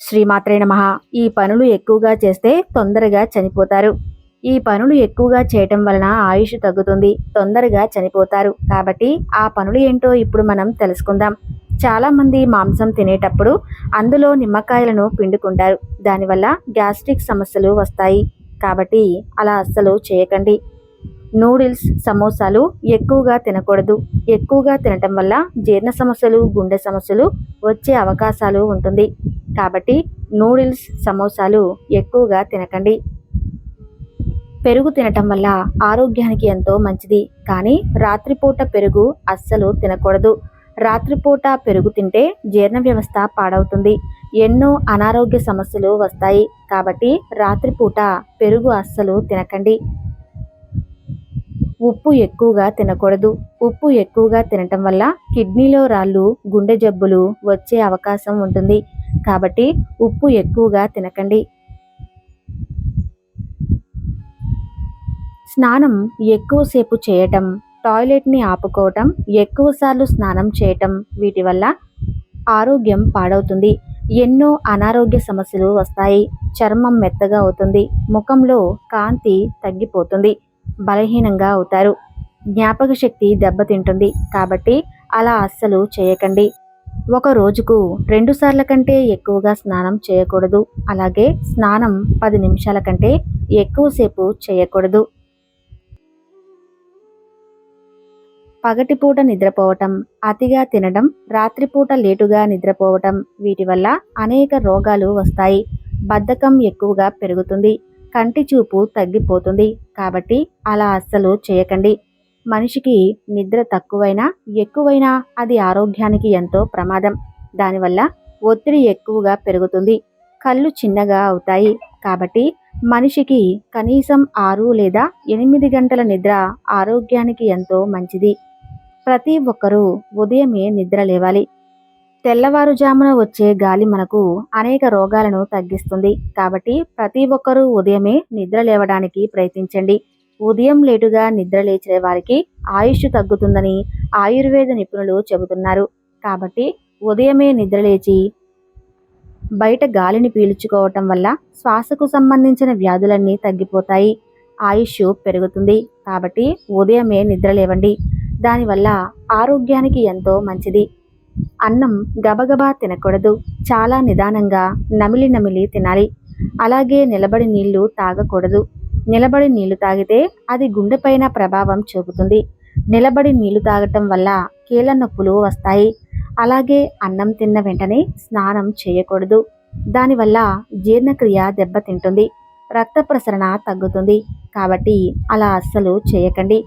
శ్రీమాత్రే నమ. ఈ పనులు ఎక్కువగా చేస్తే తొందరగా చనిపోతారు. ఈ పనులు ఎక్కువగా చేయటం వలన ఆయుష్ తగ్గుతుంది. తొందరగా చనిపోతారు. కాబట్టి ఆ పనులు ఏంటో ఇప్పుడు మనం తెలుసుకుందాం. చాలామంది మాంసం తినేటప్పుడు అందులో నిమ్మకాయలను పిండుకుంటారు. దానివల్ల గ్యాస్ట్రిక్ సమస్యలు వస్తాయి. కాబట్టి అలా అస్సలు చేయకండి. నూడిల్స్ సమోసాలు ఎక్కువగా తినకూడదు. ఎక్కువగా తినటం వల్ల జీర్ణ సమస్యలు గుండె సమస్యలు వచ్చే అవకాశాలు ఉంటుంది. కాబట్టి నూడిల్స్ సమోసాలు ఎక్కువగా తినకండి. పెరుగు తినటం వల్ల ఆరోగ్యానికి ఎంతో మంచిది. కానీ రాత్రిపూట పెరుగు అస్సలు తినకూడదు. రాత్రిపూట పెరుగు తింటే జీర్ణ వ్యవస్థ పాడవుతుంది. ఎన్నో అనారోగ్య సమస్యలు వస్తాయి. కాబట్టి రాత్రిపూట పెరుగు అస్సలు తినకండి. ఉప్పు ఎక్కువగా తినకూడదు. ఉప్పు ఎక్కువగా తినటం వల్ల కిడ్నీలో రాళ్ళు గుండె జబ్బులు వచ్చే అవకాశం ఉంటుంది. కాబట్టి ఉప్పు ఎక్కువగా తినకండి. స్నానం ఎక్కువసేపు చేయటం టాయిలెట్ని ఆపుకోవటం ఎక్కువసార్లు స్నానం చేయటం వీటి వల్ల ఆరోగ్యం పాడవుతుంది. ఎన్నో అనారోగ్య సమస్యలు వస్తాయి. చర్మం మెత్తగా అవుతుంది. ముఖంలో కాంతి తగ్గిపోతుంది. బలహీనంగా అవుతారు. జ్ఞాపక శక్తి దెబ్బతింటుంది. కాబట్టి అలా అస్సలు చేయకండి. ఒక రోజుకు రెండు సార్ల కంటే ఎక్కువగా స్నానం చేయకూడదు. అలాగే స్నానం పది నిమిషాల కంటే ఎక్కువసేపు చేయకూడదు. పగటిపూట నిద్రపోవటం అతిగా తినడం రాత్రిపూట లేటుగా నిద్రపోవటం వీటి వల్ల అనేక రోగాలు వస్తాయి. బద్ధకం ఎక్కువగా పెరుగుతుంది. కంటి చూపు తగ్గిపోతుంది. కాబట్టి అలా అస్సలు చేయకండి. మనిషికి నిద్ర తక్కువైనా ఎక్కువైనా అది ఆరోగ్యానికి ఎంతో ప్రమాదం. దానివల్ల ఒత్తిడి ఎక్కువగా పెరుగుతుంది. కళ్ళు చిన్నగా అవుతాయి. కాబట్టి మనిషికి కనీసం ఆరు లేదా ఎనిమిది గంటల నిద్ర ఆరోగ్యానికి ఎంతో మంచిది. ప్రతి ఒక్కరూ ఉదయమే నిద్ర లేవాలి. తెల్లవారుజామున వచ్చే గాలి మనకు అనేక రోగాలను తగ్గిస్తుంది. కాబట్టి ప్రతి ఒక్కరూ ఉదయమే నిద్ర లేవడానికి ప్రయత్నించండి. ఉదయం లేటుగా నిద్ర లేచే వారికి ఆయుష్ తగ్గుతుందని ఆయుర్వేద నిపుణులు చెబుతున్నారు. కాబట్టి ఉదయమే నిద్ర లేచి బయట గాలిని పీల్చుకోవటం వల్ల శ్వాసకు సంబంధించిన వ్యాధులన్నీ తగ్గిపోతాయి. ఆయుష్ పెరుగుతుంది. కాబట్టి ఉదయమే నిద్ర లేవండి. దానివల్ల ఆరోగ్యానికి ఎంతో మంచిది. అన్నం గబగబా తినకూడదు. చాలా నిదానంగా నమిలి నమిలి తినాలి. అలాగే నిలబడి నీళ్ళు తాగకూడదు. నిలబడి నీళ్ళు తాగితే అది గుండెపైన ప్రభావం చూపుతుంది. నిలబడి నీళ్ళు తాగటం వల్ల కీళ్ళ నొప్పులు వస్తాయి. అలాగే అన్నం తిన్న వెంటనే స్నానం చేయకూడదు. దానివల్ల జీర్ణక్రియ దెబ్బతింటుంది. రక్త ప్రసరణ తగ్గుతుంది. కాబట్టి అలా అస్సలు చేయకండి.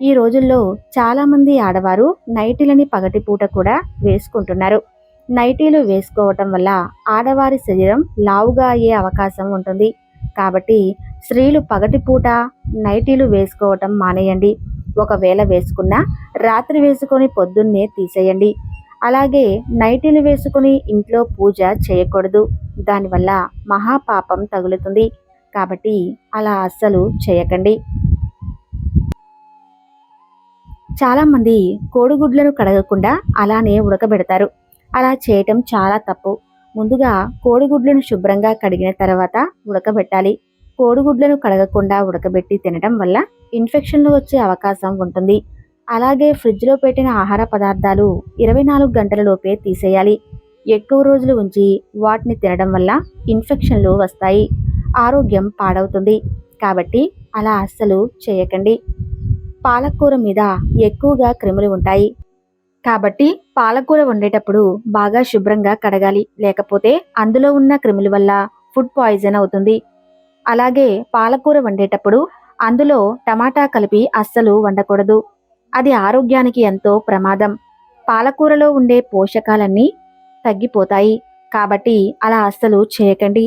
ఈ రోజుల్లో చాలామంది ఆడవారు నైటీలని పగటిపూట కూడా వేసుకుంటున్నారు. నైటీలు వేసుకోవటం వల్ల ఆడవారి శరీరం లావుగా అయ్యే అవకాశం ఉంటుంది. కాబట్టి స్త్రీలు పగటిపూట నైటీలు వేసుకోవటం మానేయండి. ఒకవేళ వేసుకున్నా రాత్రి వేసుకొని పొద్దున్నే తీసేయండి. అలాగే నైటీలు వేసుకుని ఇంట్లో పూజ చేయకూడదు. దానివల్ల మహాపాపం తగులుతుంది. కాబట్టి అలా అస్సలు చేయకండి. చాలామంది కోడిగుడ్లను కడగకుండా అలానే ఉడకబెడతారు. అలా చేయటం చాలా తప్పు. ముందుగా కోడిగుడ్లను శుభ్రంగా కడిగిన తర్వాత ఉడకబెట్టాలి. కోడిగుడ్లను కడగకుండా ఉడకబెట్టి తినడం వల్ల ఇన్ఫెక్షన్లు వచ్చే అవకాశం ఉంటుంది. అలాగే ఫ్రిడ్జ్లో పెట్టిన ఆహార పదార్థాలు ఇరవై నాలుగు గంటల లోపే తీసేయాలి. ఎక్కువ రోజులు ఉంచి వాటిని తినడం వల్ల ఇన్ఫెక్షన్లు వస్తాయి. ఆరోగ్యం పాడవుతుంది. కాబట్టి అలా అస్సలు చేయకండి. పాలకూర మీద ఎక్కువగా క్రిములు ఉంటాయి. కాబట్టి పాలకూర వండేటప్పుడు బాగా శుభ్రంగా కడగాలి. లేకపోతే అందులో ఉన్న క్రిముల వల్ల ఫుడ్ పాయిజన్ అవుతుంది. అలాగే పాలకూర వండేటప్పుడు అందులో టమాటా కలిపి అస్సలు వండకూడదు. అది ఆరోగ్యానికి ఎంతో ప్రమాదం. పాలకూరలో ఉండే పోషకాలన్నీ తగ్గిపోతాయి. కాబట్టి అలా అస్సలు చేయకండి.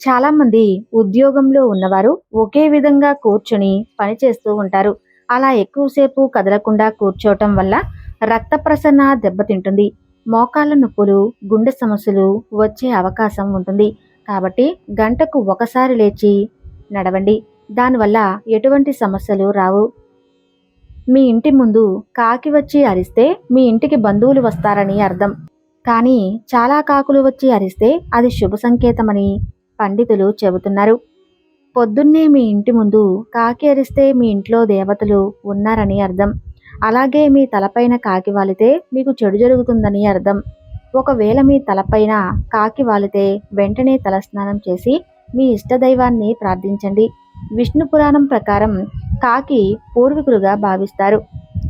చాలామంది ఉద్యోగంలో ఉన్నవారు ఒకే విధంగా కూర్చొని పనిచేస్తూ ఉంటారు. అలా ఎక్కువసేపు కదలకుండా కూర్చోవటం వల్ల రక్త ప్రసరణ దెబ్బతింటుంది. మోకాళ్ళ నొప్పులు గుండె సమస్యలు వచ్చే అవకాశం ఉంటుంది. కాబట్టి గంటకు ఒకసారి లేచి నడవండి. దానివల్ల ఎటువంటి సమస్యలు రావు. మీ ఇంటి ముందు కాకి వచ్చి అరిస్తే మీ ఇంటికి బంధువులు వస్తారని అర్థం. కానీ చాలా కాకులు వచ్చి అరిస్తే అది శుభ సంకేతమని పండితులు చెబుతున్నారు. పొద్దున్నే మీ ఇంటి ముందు కాకి అరిస్తే మీ ఇంట్లో దేవతలు ఉన్నారని అర్థం. అలాగే మీ తలపైన కాకి వాలితే మీకు చెడు జరుగుతుందని అర్థం. ఒకవేళ మీ తలపైన కాకి వాలితే వెంటనే తలస్నానం చేసి మీ ఇష్టదైవాన్ని ప్రార్థించండి. విష్ణు పురాణం ప్రకారం కాకి పూర్వీకులుగా భావిస్తారు.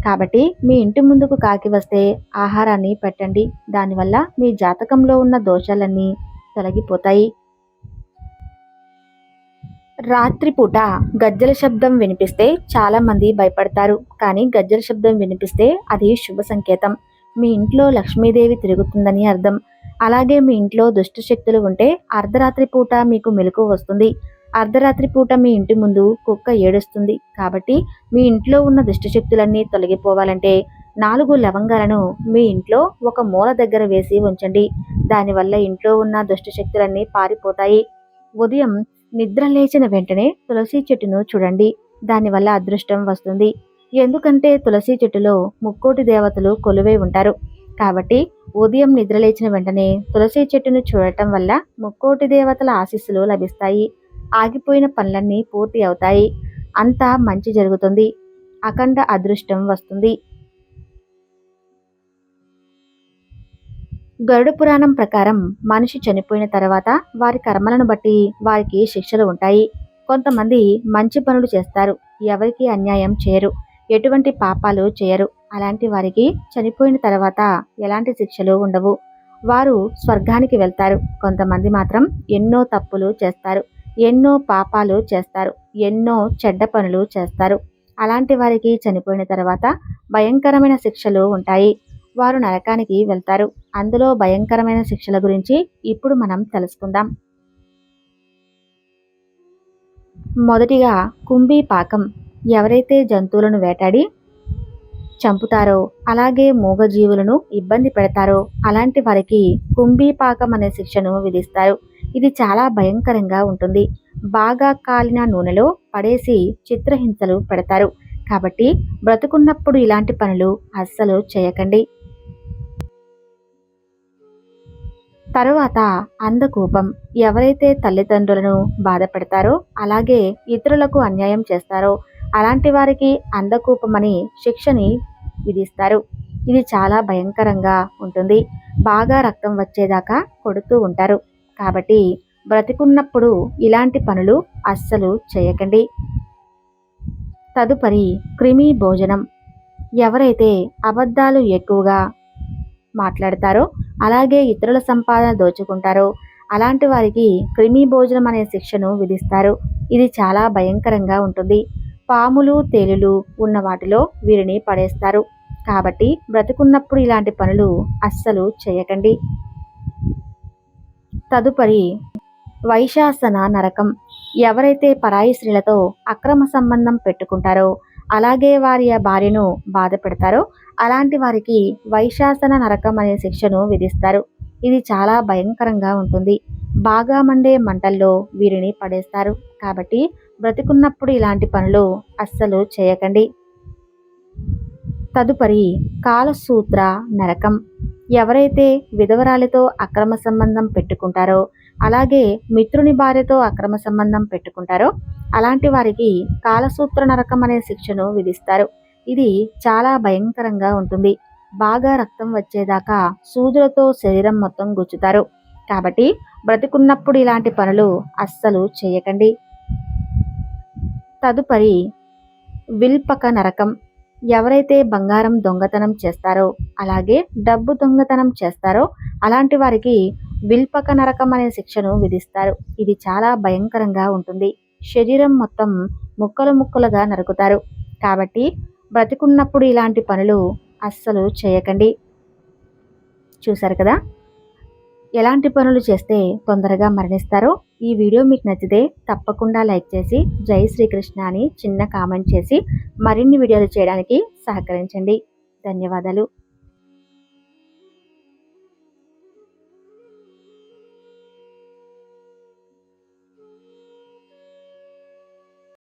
కాబట్టి మీ ఇంటి ముందుకు కాకి వస్తే ఆహారాన్ని పెట్టండి. దానివల్ల మీ జాతకంలో ఉన్న దోషాలన్నీ తొలగిపోతాయి. రాత్రిపూట గజ్జల శబ్దం వినిపిస్తే చాలామంది భయపడతారు. కానీ గజ్జల శబ్దం వినిపిస్తే అది శుభ సంకేతం. మీ ఇంట్లో లక్ష్మీదేవి తిరుగుతుందని అర్థం. అలాగే మీ ఇంట్లో దుష్ట శక్తులు ఉంటే అర్ధరాత్రి పూట మీకు మెలకు వస్తుంది. అర్ధరాత్రి పూట మీ ఇంటి ముందు కుక్క ఏడుస్తుంది. కాబట్టి మీ ఇంట్లో ఉన్న దుష్టశక్తులన్నీ తొలగిపోవాలంటే నాలుగు లవంగాలను మీ ఇంట్లో ఒక మూల దగ్గర వేసి ఉంచండి. దానివల్ల ఇంట్లో ఉన్న దుష్టశక్తులన్నీ పారిపోతాయి. ఉదయం నిద్ర లేచిన వెంటనే తులసి చెట్టును చూడండి. దానివల్ల అదృష్టం వస్తుంది. ఎందుకంటే తులసి చెట్టులో ముక్కోటి దేవతలు కొలువై ఉంటారు. కాబట్టి ఉదయం నిద్రలేచిన వెంటనే తులసి చెట్టును చూడటం వల్ల ముక్కోటి దేవతల ఆశీస్సులు లభిస్తాయి. ఆగిపోయిన పనులన్నీ పూర్తి అవుతాయి. అంతా మంచి జరుగుతుంది. అఖండ అదృష్టం వస్తుంది. గరుడ పురాణం ప్రకారం మనిషి చనిపోయిన తర్వాత వారి కర్మలను బట్టి వారికి శిక్షలు ఉంటాయి. కొంతమంది మంచి పనులు చేస్తారు. ఎవరికి అన్యాయం చేయరు. ఎటువంటి పాపాలు చేయరు. అలాంటి వారికి చనిపోయిన తర్వాత ఎలాంటి శిక్షలు ఉండవు. వారు స్వర్గానికి వెళ్తారు. కొంతమంది మాత్రం ఎన్నో తప్పులు చేస్తారు. ఎన్నో పాపాలు చేస్తారు. ఎన్నో చెడ్డ పనులు చేస్తారు. అలాంటి వారికి చనిపోయిన తర్వాత భయంకరమైన శిక్షలు ఉంటాయి. వారు నరకానికి వెళ్తారు. అందులో భయంకరమైన శిక్షల గురించి ఇప్పుడు మనం తెలుసుకుందాం. మొదటిగా కుంభీ పాకం. ఎవరైతే జంతువులను వేటాడి చంపుతారో అలాగే మూగజీవులను ఇబ్బంది పెడతారో అలాంటి వారికి కుంభీపాకం అనే శిక్షను విధిస్తారు. ఇది చాలా భయంకరంగా ఉంటుంది. బాగా కాలిన నూనెలో పడేసి చిత్రహింసలు పెడతారు. కాబట్టి బ్రతుకున్నప్పుడు ఇలాంటి పనులు అస్సలు చేయకండి. తరువాత అందకూపం ఎవరైతే తల్లిదండ్రులను బాధ పెడతారో అలాగే ఇతరులకు అన్యాయం చేస్తారో అలాంటి వారికి అందకూపమని శిక్షని విధిస్తారు. ఇది చాలా భయంకరంగా ఉంటుంది. బాగా రక్తం వచ్చేదాకా కొడుతూ ఉంటారు. కాబట్టి బ్రతికున్నప్పుడు ఇలాంటి పనులు అస్సలు చేయకండి. తదుపరి క్రిమి భోజనం. ఎవరైతే అబద్ధాలు ఎక్కువగా మాట్లాడతారో అలాగే ఇతరుల సంపాదన దోచుకుంటారో. అలాంటి వారికి క్రిమి భోజనం అనే శిక్షను విధిస్తారు. ఇది చాలా భయంకరంగా ఉంటుంది. పాములు తేలులు ఉన్న వాటిలో వీరిని పడేస్తారు. కాబట్టి బ్రతుకున్నప్పుడు ఇలాంటి పనులు అస్సలు చేయకండి. తదుపరి వైశాసన నరకం. ఎవరైతే పరాయి స్త్రీలతో అక్రమ సంబంధం పెట్టుకుంటారో అలాగే వారి భార్యను బాధ పెడతారో అలాంటి వారికి వైశాసన నరకం అనే శిక్షను విధిస్తారు. ఇది చాలా భయంకరంగా ఉంటుంది. బాగా మండే మంటల్లో వీరిని పడేస్తారు. కాబట్టి బ్రతికున్నప్పుడు ఇలాంటి పనులు అస్సలు చేయకండి. తదుపరి కాలసూత్ర నరకం. ఎవరైతే విధవరాలతో అక్రమ సంబంధం పెట్టుకుంటారో అలాగే మిత్రుని భార్యతో అక్రమ సంబంధం పెట్టుకుంటారో అలాంటి వారికి కాలసూత్ర నరకం అనే శిక్షను విధిస్తారు. ఇది చాలా భయంకరంగా ఉంటుంది. బాగా రక్తం వచ్చేదాకా సూదులతో శరీరం మొత్తం గుచ్చుతారు. కాబట్టి బ్రతికున్నప్పుడు ఇలాంటి పనులు అస్సలు చేయకండి. తదుపరి విల్పక నరకం. ఎవరైతే బంగారం దొంగతనం చేస్తారో అలాగే డబ్బు దొంగతనం చేస్తారో అలాంటి వారికి విల్పక నరకం అనే శిక్షను విధిస్తారు. ఇది చాలా భయంకరంగా ఉంటుంది. శరీరం మొత్తం ముక్కలు ముక్కలుగా నరుకుతారు. కాబట్టి బ్రతికున్నప్పుడు ఇలాంటి పనులు అస్సలు చేయకండి. చూశారు కదా? ఎలాంటి పనులు చేస్తే తొందరగా మరణిస్తారో? ఈ వీడియో మీకు నచ్చితే తప్పకుండా లైక్ చేసి జై శ్రీకృష్ణ అని చిన్న కామెంట్ చేసి మరిన్ని వీడియోలు చేయడానికి సహకరించండి. ధన్యవాదాలు.